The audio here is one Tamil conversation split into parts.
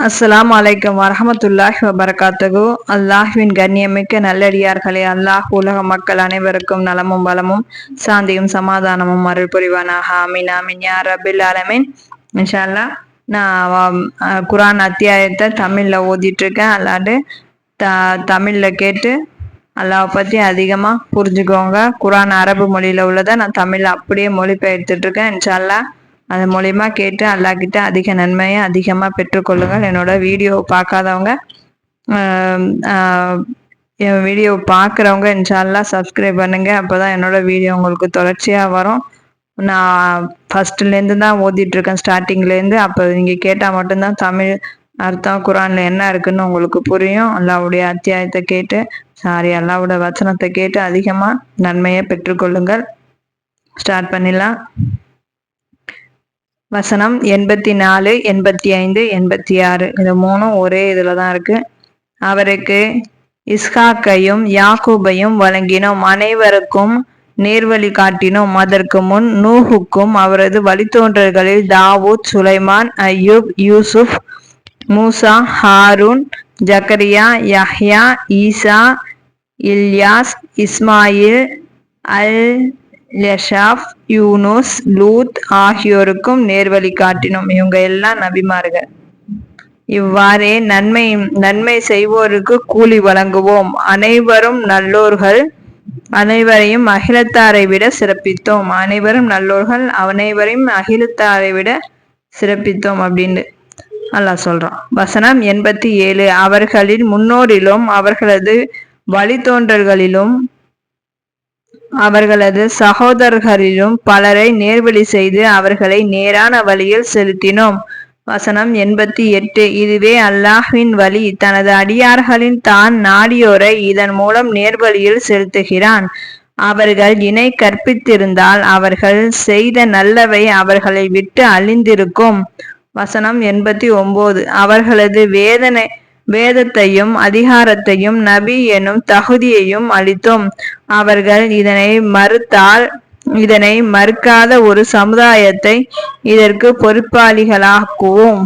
அஸ்லாம் வலைக்கம் வரமத்துல்லாஹி வபரகாத்தகு அல்லாஹுவின் கண்ணியமிக்க நல்லடியார்களே அல்லாஹ் உலக மக்கள் அனைவருக்கும் நலமும் பலமும் சாந்தியும் சமாதானமும் அருள் புரிவானாக அமீன் அமீன் யார் ரபில் அலமின் இன்ஷால்லா நான் குரான் அத்தியாயத்தை தமிழில் ஓதிட்டு இருக்கேன் அல்லாண்டு த தமிழில் கேட்டு அல்லாவை பற்றி அதிகமாக புரிஞ்சுக்கோங்க. குரான் அரபு மொழியில் உள்ளதை நான் தமிழில் அப்படியே மொழிபெயர்த்துட்ருக்கேன் இன்ஷால்லா அது மூலயமா கேட்டு அல்லாக்கிட்ட அதிக நன்மையை அதிகமாக பெற்றுக்கொள்ளுங்கள். என்னோட வீடியோ பார்க்காதவங்க என் வீடியோ பார்க்குறவங்க இன்ஷால்லாம் சப்ஸ்கிரைப் பண்ணுங்கள் அப்போ தான் என்னோடய வீடியோ உங்களுக்கு தொடர்ச்சியாக வரும். நான் ஃபஸ்ட்டுலேருந்து தான் ஓதிட்டுருக்கேன் ஸ்டார்டிங்லேருந்து அப்போ நீங்கள் கேட்டால் மட்டும்தான் தமிழ் அர்த்தம் குரானில் என்ன இருக்குன்னு உங்களுக்கு புரியும். அல்லாவுடைய அத்தியாயத்தை கேட்டு சாரி அல்லாவோட வச்சனத்தை கேட்டு அதிகமாக நன்மையை பெற்றுக்கொள்ளுங்கள். ஸ்டார்ட் பண்ணிடலாம். வசனம் எண்பத்தி நாலு எண்பத்தி ஐந்து எண்பத்தி ஆறு இது மூணும் ஒரே இதில் தான் இருக்கு. அவருக்கு இஸ்ஹாக்கையும் யாக்கூபையும் வழங்கினோம். அனைவருக்கும் நேர்வழி காட்டினோம். அதற்கு முன் நூஹுக்கும் அவரது வழித்தோன்றல்களில் தாவூத் சுலைமான் அய்யூப் யூசுப் மூசா ஹாரூன் ஜக்கரியா யஹ்யா ஈசா இல்யாஸ் இஸ்மாயில் அல் யஷாப் யூனுஸ் லூத் ஆகியோருக்கும் நேர்வழி காட்டினோம். இவங்க எல்லாம் நபிமார்கள். இவ்வாறே நன்மை நன்மை செய்வோருக்கு கூலி வழங்குவோம். அனைவரும் நல்லோர்கள். அனைவரையும் அகிலத்தாரை விட சிறப்பித்தோம். அனைவரும் நல்லோர்கள். அனைவரையும் அகிலத்தாரை விட சிறப்பித்தோம் அப்படின்னு அல்லாஹ் சொல்றான். வசனம் எண்பத்தி ஏழு அவர்களின் முன்னோரிலும் அவர்களது வழித்தோன்றல்களிலும் அவர்களது சகோதரர்களிலும் பலரை நேர்வழி செய்து அவர்களை நேரான வழியில் செலுத்தினோம். வசனம் எண்பத்தி எட்டு. இதுவே அல்லாஹ்வின் வழி. தனது அடியார்களின் தான் நாடியோரை இதன் மூலம் நேர்வழியில் செலுத்துகிறான். அவர்கள் இணை கற்பித்திருந்தால் அவர்கள் செய்த நல்லவை அவர்களை விட்டு அழிந்திருக்கும். வசனம் எண்பத்தி ஒன்பது அவர்களது வேதனை வேதத்தையும் அதிகாரத்தையும் நபி எனும் தகுதியையும் அளித்தோம். அவர்கள் இதனை மறுத்தால் இதனை மறுக்காத ஒரு சமுதாயத்தை இதற்கு பொறுப்பாளிகளாக்குவோம்.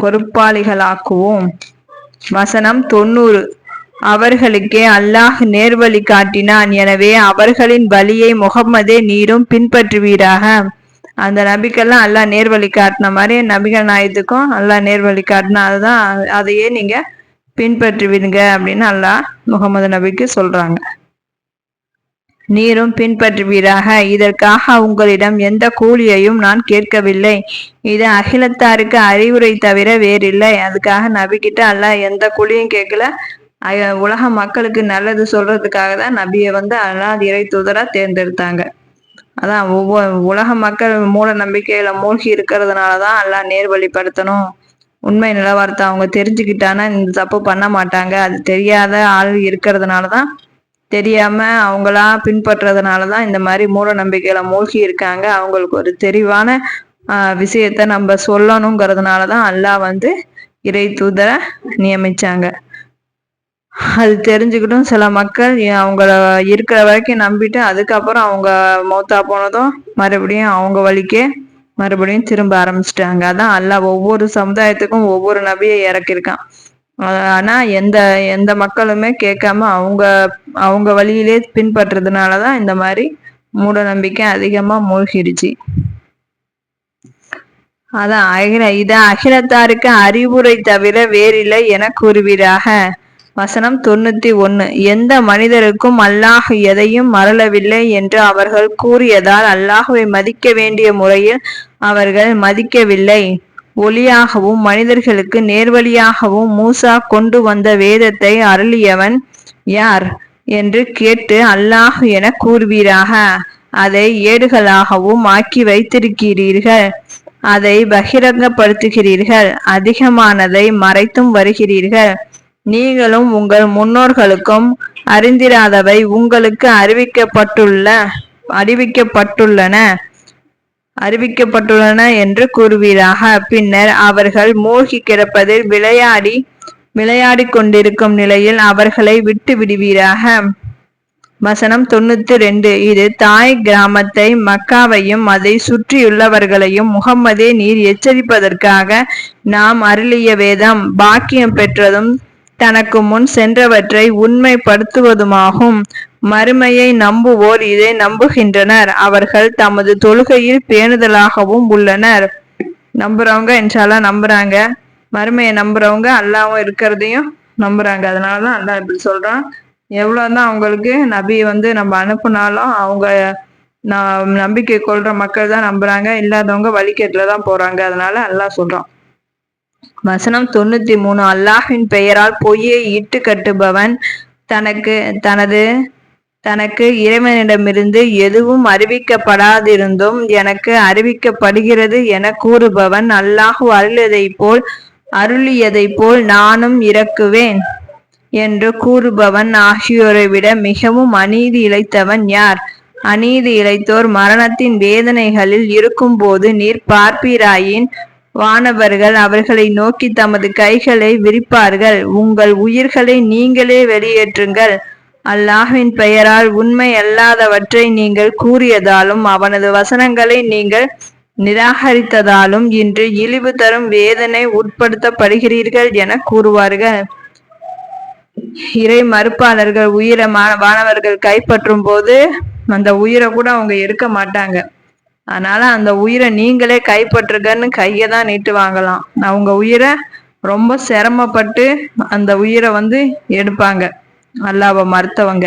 பொறுப்பாளிகளாக்குவோம். வசனம் தொண்ணூறு. அவர்களுக்கே அல்லாஹ் நேர்வழி காட்டினான். எனவே அவர்களின் வழியை முகம்மதே நீரும் பின்பற்றுவீராக. அந்த நபிக்கெல்லாம் அல்லா நேர்வழி காட்டின மாதிரி நபிகள் நாயத்துக்கும் அல்லா நேர்வழி காட்டினா அதுதான் அதையே நீங்க பின்பற்றுவீங்க அப்படின்னு அல்லாஹ் முகமது நபிக்கு சொல்றாங்க. நீரும் பின்பற்றுவீராக. இதற்காக உங்களிடம் எந்த கூலியையும் நான் கேட்கவில்லை. இது அகிலத்தாருக்கு அறிவுரை தவிர வேறில்லை. அதுக்காக நபிக்கிட்ட அல்ல எந்த கூலியும் கேட்கல. உலக மக்களுக்கு நல்லது சொல்றதுக்காக தான் நபியை வந்து அல்லாஹ் இறை தூதரா தேர்ந்தெடுத்தாங்க. அதான் ஒவ்வொரு உலக மக்கள் மூட நம்பிக்கையில மூழ்கி இருக்கிறதுனால தான் எல்லாம் நேர்வழிப்படுத்தணும் உண்மை நிலவரத்தை அவங்க தெரிஞ்சுக்கிட்டானா இந்த தப்பு பண்ண மாட்டாங்க. அது தெரியாத ஆள் இருக்கிறதுனால தான் தெரியாம அவங்களா பின்பற்றுறதுனால தான் இந்த மாதிரி மூட நம்பிக்கையில மூழ்கி இருக்காங்க. அவங்களுக்கு ஒரு தெளிவான விஷயத்த நம்ம சொல்லணுங்கிறதுனால தான் அல்லாஹ் வந்து இறை தூதரை நியமிச்சாங்க. அது தெரிஞ்சுக்கிட்டும் சில மக்கள் அவங்கள இருக்கிற வரைக்கும் நம்பிட்டு அதுக்கப்புறம் அவங்க மௌத்தா போனதும் மறுபடியும் அவங்க வழிக்கே மறுபடியும் திரும்ப ஆரம்பிச்சிட்டாங்க. அதான் அல்ல ஒவ்வொரு சமுதாயத்துக்கும் ஒவ்வொரு நபியை இறக்கிருக்கான் ஆனா எந்த எந்த மக்களுமே கேட்காம அவங்க அவங்க வழியிலே பின்பற்றுறதுனாலதான் இந்த மாதிரி மூட நம்பிக்கை அதிகமா மூழ்கிடுச்சு அதான் அகில இத அகிலத்தாருக்கு அறிவுரை தவிர வேறில்லை என கூறுவீராக. வசனம் தொண்ணூத்தி ஒன்னு. எந்த மனிதருக்கும் அல்லாஹ் எதையும் மறளவில்லை என்று அவர்கள் கூறியதால் அல்லாஹுவை மதிக்க வேண்டிய முறையில் அவர்கள் மதிக்கவில்லை. ஒளியாகவும் மனிதர்களுக்கு நேர்வழியாகவும் மூசா கொண்டு வந்த வேதத்தை அருளியவன் யார் என்று கேட்டு அல்லாஹ் என கூறுவீராக. அதை ஏடுகளாகவும் ஆக்கி வைத்திருக்கிறீர்கள். அதை பகிரங்கப்படுத்துகிறீர்கள். அதிகமானதை மறைத்தும் வருகிறீர்கள். நீங்களும் உங்கள் முன்னோர்களுக்கும் அறிந்திராதவை உங்களுக்கு அறிவிக்கப்பட்டுள்ள அறிவிக்கப்பட்டுள்ளன அறிவிக்கப்பட்டுள்ளன என்று கூறுவீராக. பின்னர் அவர்கள் மூழ்கி கிடப்பதில் விளையாடி விளையாடி கொண்டிருக்கும் நிலையில் அவர்களை விட்டு விடுவீராக. வசனம் தொண்ணூத்தி ரெண்டு இது தாய் கிராமத்தை மக்காவையும் அதை சுற்றியுள்ளவர்களையும் முகம்மதே நீர் எச்சரிப்பதற்காக நாம் அருளிய வேதம். பாக்கியம் பெற்றதும் தனக்கு முன் சென்றவற்றை உண்மைப்படுத்துவதுமாகும். மறுமையை நம்புவோர் இதை நம்புகின்றனர். அவர்கள் தமது தொழுகையில் பேணுதலாகவும் உள்ளனர். நம்புறவங்க இன்ஷால்லா நம்புறாங்க. மறுமையை நம்புறவங்க அல்லாவும் இருக்கிறதையும் நம்புறாங்க. அதனாலதான் அல்லா இப்படி சொல்றான். எவ்வளவுதான் அவங்களுக்கு நபி வந்து நம்ம அனுப்புனாலும் அவங்க நான் நம்பிக்கை கொள்ற மக்கள் தான் நம்புறாங்க. இல்லாதவங்க வழிகேட்டுல தான் போறாங்க. அதனால அல்லாஹ் சொல்றான். வசனம் தொண்ணூத்தி மூணு. அல்லாஹின் பெயரால் பொய்யை இட்டு கட்டுபவன் தனக்கு தனது தனக்கு இறைவனிடமிருந்து எதுவும் அறிவிக்கப்படாதிருந்தும் எனக்கு அறிவிக்கப்படுகிறது என கூறுபவன் அல்லாஹு அருளியதை போல் அருளியதை போல் நானும் இறக்குவேன் என்று கூறுபவன் ஆகியோரை விட மிகவும் அநீதி இழைத்தவன் யார்? அநீதி இழைத்தோர் மரணத்தின் வேதனைகளில் இருக்கும்போது நீர் பார்ப்பீராயின் வானவர்கள் அவர்களை நோக்கி தமது கைகளை விரிப்பார்கள். உங்கள் உயிர்களை நீங்களே வெளியேற்றுங்கள். அல்லாஹின் பெயரால் உண்மை அல்லாதவற்றை நீங்கள் கூறியதாலும் அவனது வசனங்களை நீங்கள் நிராகரித்ததாலும் இன்று இழிவு தரும் வேதனை உட்படுத்தப்படுகிறீர்கள் என கூறுவார்கள். இறை மறுப்பாளர்கள் உயிரை மாணவர்கள் கைப்பற்றும் போது அந்த உயிரை கூட அவங்க எடுக்க மாட்டாங்க. அதனால அந்த உயிரை நீங்களே கைப்பற்றுகன்னு கையை தான் நீட்டு வாங்கலாம் அவங்க உயிரை ரொம்ப சிரமப்பட்டு அந்த உயிரை வந்து எடுப்பாங்க. அல்லாவை மறுத்தவங்க.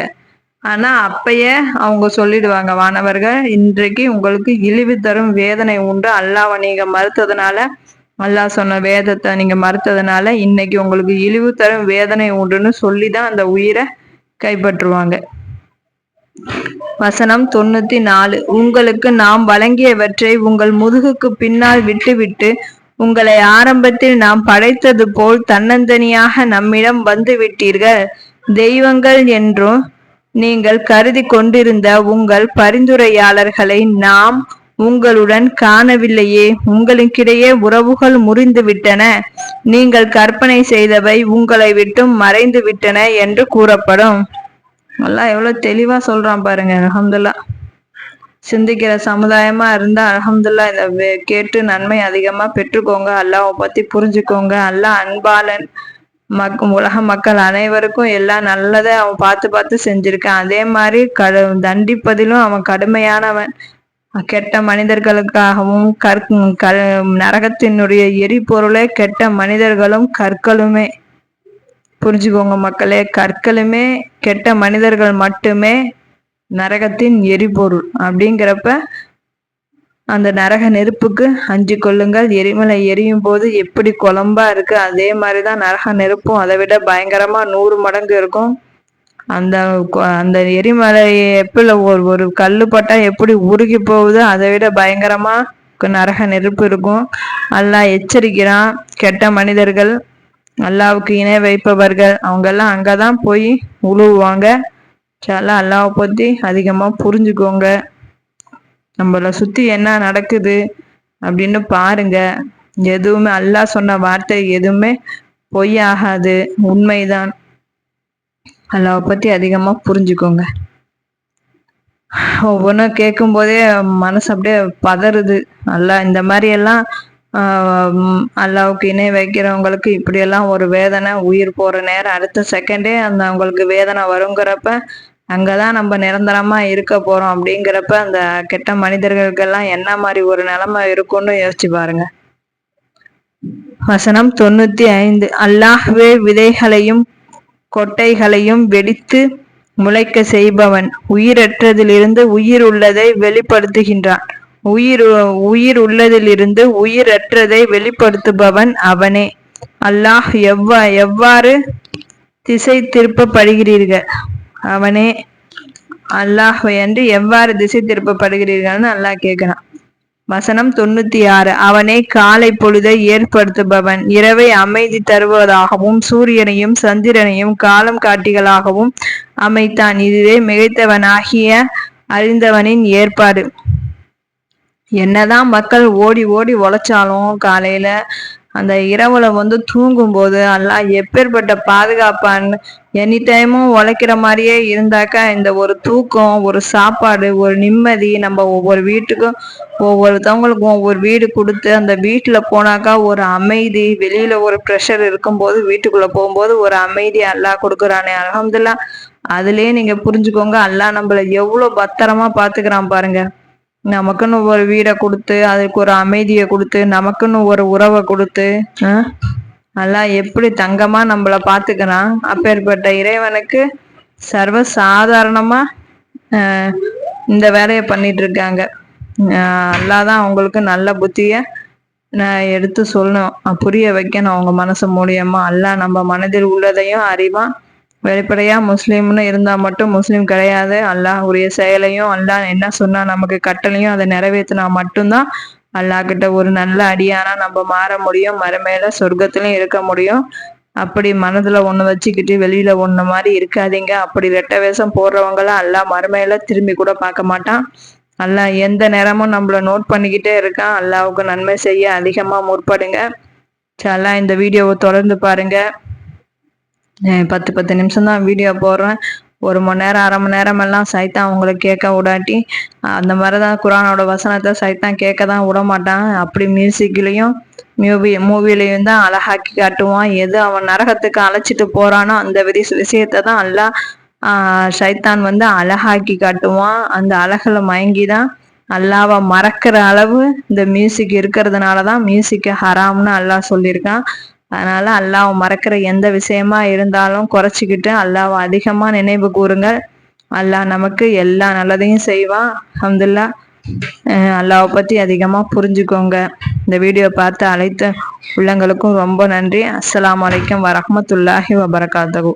ஆனா அப்பயே அவங்க சொல்லிடுவாங்க வானவர்கள் இன்றைக்கு உங்களுக்கு இழிவு தரும் வேதனை உண்டு. அல்லாவை நீங்க மறுத்ததுனால அல்லாஹ் சொன்ன வேதத்தை நீங்க மறுத்ததுனால இன்னைக்கு உங்களுக்கு இழிவு தரும் வேதனை உண்டுன்னு சொல்லிதான் அந்த உயிரை கைப்பற்றுவாங்க. வசனம் தொண்ணூத்தி நாலு. உங்களுக்கு நாம் வழங்கியவற்றை உங்கள் முதுகுக்கு பின்னால் விட்டுவிட்டு உங்களை ஆரம்பத்தில் நாம் படைத்தது போல் தன்னந்தனியாக நம்மிடம் வந்து விட்டீர்கள். தெய்வங்கள் என்றும் நீங்கள் கருதி கொண்டிருந்த உங்கள் பரிந்துரையாளர்களை நாம் உங்களுடன் காணவில்லையே. உங்களுக்கிடையே உறவுகள் முறிந்துவிட்டன நீங்கள் கற்பனை செய்தவை உங்களை விட்டும் மறைந்து விட்டன என்று கூறப்படும். எல்லாம் எவ்வளவு தெளிவா சொல்றான் பாருங்க அலமதுல்லா சிந்திக்கிற சமுதாயமா இருந்தா அலமதுல்லா இதை கேட்டு நன்மை அதிகமா பெற்றுக்கோங்க. அல்லாவை பத்தி புரிஞ்சுக்கோங்க. அல்லா அன்பாளன் மக் உலக மக்கள் அனைவருக்கும் எல்லாம் நல்லதை அவன் பார்த்து பார்த்து செஞ்சிருக்கான். அதே மாதிரி கடு தண்டிப்பதிலும் அவன் கடுமையானவன். கெட்ட மனிதர்களுக்காகவும் கற் க நரகத்தினுடைய எரிபொருளே கெட்ட மனிதர்களும் கற்களுமே. புரிஞ்சுக்கோங்க மக்களே கற்களுமே கெட்ட மனிதர்கள் மட்டுமே நரகத்தின் எரிபொருள். அப்படிங்கிறப்ப அந்த நரக நெருப்புக்கு அஞ்சு கொள்ளுங்கள். எரிமலை எரியும் போது எப்படி குழம்பா இருக்கு அதே மாதிரிதான் நரக நெருப்பும் அதை விட பயங்கரமா நூறு மடங்கு இருக்கும். அந்த அந்த எரிமலை எப்பில் ஒரு ஒரு கல்லு பட்டா எப்படி உருகி போகுதோ அதை விட பயங்கரமா நரக நெருப்பு இருக்கும். நல்லா எச்சரிக்கிறான் கெட்ட மனிதர்கள் அல்லாவுக்கு இணை வைப்பவர்கள். அவங்கெல்லாம் அங்கதான் போய் உழுவுவாங்க. சாலா அல்லாவை பத்தி அதிகமா புரிஞ்சுக்கோங்க. நம்மளை சுத்தி என்ன நடக்குது அப்படின்னு பாருங்க. எதுவுமே அல்லாஹ் சொன்ன வார்த்தை எதுவுமே பொய்யாகாது. உண்மைதான். அல்லாவை பத்தி அதிகமா புரிஞ்சுக்கோங்க. ஒவ்வொன்றும் கேட்கும் போதே மனசு அப்படியே பதறுது. நல்லா இந்த மாதிரி எல்லாம் அல்லாவுக்கு இணை வைக்கிறவங்களுக்கு இப்படியெல்லாம் ஒரு வேதனை உயிர் போற நேரம் அடுத்த செகண்டே அந்த அவங்களுக்கு வேதனை வருங்கிறப்ப அங்கதான் நம்ம நிரந்தரமா இருக்க போறோம் அப்படிங்கிறப்ப அந்த கெட்ட மனிதர்களுக்கெல்லாம் என்ன மாதிரி ஒரு நிலைமை இருக்கும்னு யோசிச்சு பாருங்க. வசனம் தொண்ணூத்தி ஐந்து. அல்லாஹ்வே விதைகளையும் கொட்டைகளையும் வெடித்து முளைக்க செய்பவன். உயிரற்றதிலிருந்து உயிர் உள்ளதை வெளிப்படுத்துகின்றான். உயிர் உயிர் உள்ளதிலிருந்து உயிரற்றதை வெளிப்படுத்துபவன் அவனே. அல்லாஹ் எவ்வா எவ்வாறு திசை திருப்பப்படுகிறீர்கள் அவனே. அல்லாஹ் என்று எவ்வாறு திசை திருப்பப்படுகிறீர்கள்னு அல்லாஹ் கேட்கிறான். வசனம் தொண்ணூத்தி ஆறு அவனே காலை பொழுதை ஏற்படுத்துபவன். இரவை அமைதி தருவதாகவும் சூரியனையும் சந்திரனையும் காலம் காட்டிகளாகவும் அமைத்தான். இதுவே மிகைத்தவனாகிய அறிந்தவனின் ஏற்பாடு. என்னதான் மக்கள் ஓடி ஓடி உழைச்சாலும் காலையில அந்த இரவுல வந்து தூங்கும்போது எல்லாம் எப்பேற்பட்ட பாதுகாப்பான்னு எனி டைமும் உழைக்கிற மாதிரியே இருந்தாக்கா இந்த ஒரு தூக்கம் ஒரு சாப்பாடு ஒரு நிம்மதி நம்ம ஒவ்வொரு வீட்டுக்கும் ஒவ்வொருத்தவங்களுக்கும் ஒவ்வொரு வீடு கொடுத்து அந்த வீட்டில் போனாக்கா ஒரு அமைதி வெளியில ஒரு ப்ரெஷர் இருக்கும்போது வீட்டுக்குள்ள போகும்போது ஒரு அமைதி எல்லாம் கொடுக்குறானே. அலமதுல்லா அதுலயே நீங்க புரிஞ்சுக்கோங்க அல்லா நம்மள எவ்வளவு பத்திரமா பாத்துக்கிறான் பாருங்க. நமக்குன்னு ஒரு வீடை கொடுத்து அதுக்கு ஒரு அமைதியை கொடுத்து நமக்குன்னு ஒரு உறவை கொடுத்து நல்லா எப்படி தங்கமா நம்மள பாத்துக்கிறான் அப்பேற்பட்ட இறைவனுக்கு சர்வ சாதாரணமா இந்த வேலையை பண்ணிட்டு இருக்காங்க. அல்லாதான் அவங்களுக்கு நல்ல புத்திய நான் எடுத்து சொல்லணும். புரிய வைக்கணும் அவங்க மனசு மூலியமா. அல்ல நம்ம மனதில் உள்ளதையும் அறிவான். வெளிப்படையா முஸ்லீம்னு இருந்தா மட்டும் முஸ்லீம் கிடையாது. அல்லாஹ் உரிய செயலையும் அல்லாஹ் என்ன சொன்னா நமக்கு கட்டளையும் அதை நிறைவேற்றினா மட்டும்தான் அல்லாஹ் கிட்ட ஒரு நல்ல அடியானா நம்ம மாற முடியும் மறுமையில சொர்க்கத்திலும் இருக்க முடியும். அப்படி மனதுல ஒண்ணு வச்சுக்கிட்டு வெளியில ஒண்ணு மாதிரி இருக்காதீங்க. அப்படி ரெட்ட வேஷம் போடுறவங்களாம் அல்லா மறுமையில திரும்பி கூட பார்க்க மாட்டான். அல்லா எந்த நேரமும் நம்மள நோட் பண்ணிக்கிட்டே இருக்கான். அல்லாவுக்கு நன்மை செய்ய அதிகமா முற்படுங்க. சல்லா இந்த வீடியோவை தொடர்ந்து பாருங்க. பத்து பத்து நிமிஷம் தான் வீடியோ போடுறேன். ஒரு மணி நேரம் அரை மணி நேரம் எல்லாம் சைத்தான் அவங்கள கேட்க விடாட்டி. அந்த மாதிரி தான் குரானோட வசனத்தை சைத்தான் கேட்க தான் விட மாட்டான். அப்படி மியூசிக்லேயும் மூவி மூவிலையும் தான் அழகாக்கி காட்டுவான். எது அவன் நரகத்துக்கு அழைச்சிட்டு போறானோ அந்த விதி விஷயத்த தான் அல்லா சைத்தான் வந்து அழகாக்கி காட்டுவான். அந்த அழகில் மயங்கி தான் அல்லாவை மறக்கிற அளவு இந்த மியூசிக் இருக்கிறதுனால தான் மியூசிக்கை ஹராம்னு அல்லாஹ் சொல்லியிருக்கான். அதனால அல்லாவை மறக்கிற எந்த விஷயமா இருந்தாலும் குறைச்சிக்கிட்டு அல்லாவை அதிகமா நினைவு கூறுங்க அல்லாஹ் நமக்கு எல்லா நல்லதையும் செய்வான். அஹமதுல்லா அல்லாவை பத்தி அதிகமா புரிஞ்சுக்கோங்க. இந்த வீடியோ பார்த்து அழைத்த உள்ளங்களுக்கும் ரொம்ப நன்றி. அஸ்லாம் வலைக்கம் வரமத்துல்லாஹி வபரகாத்தகு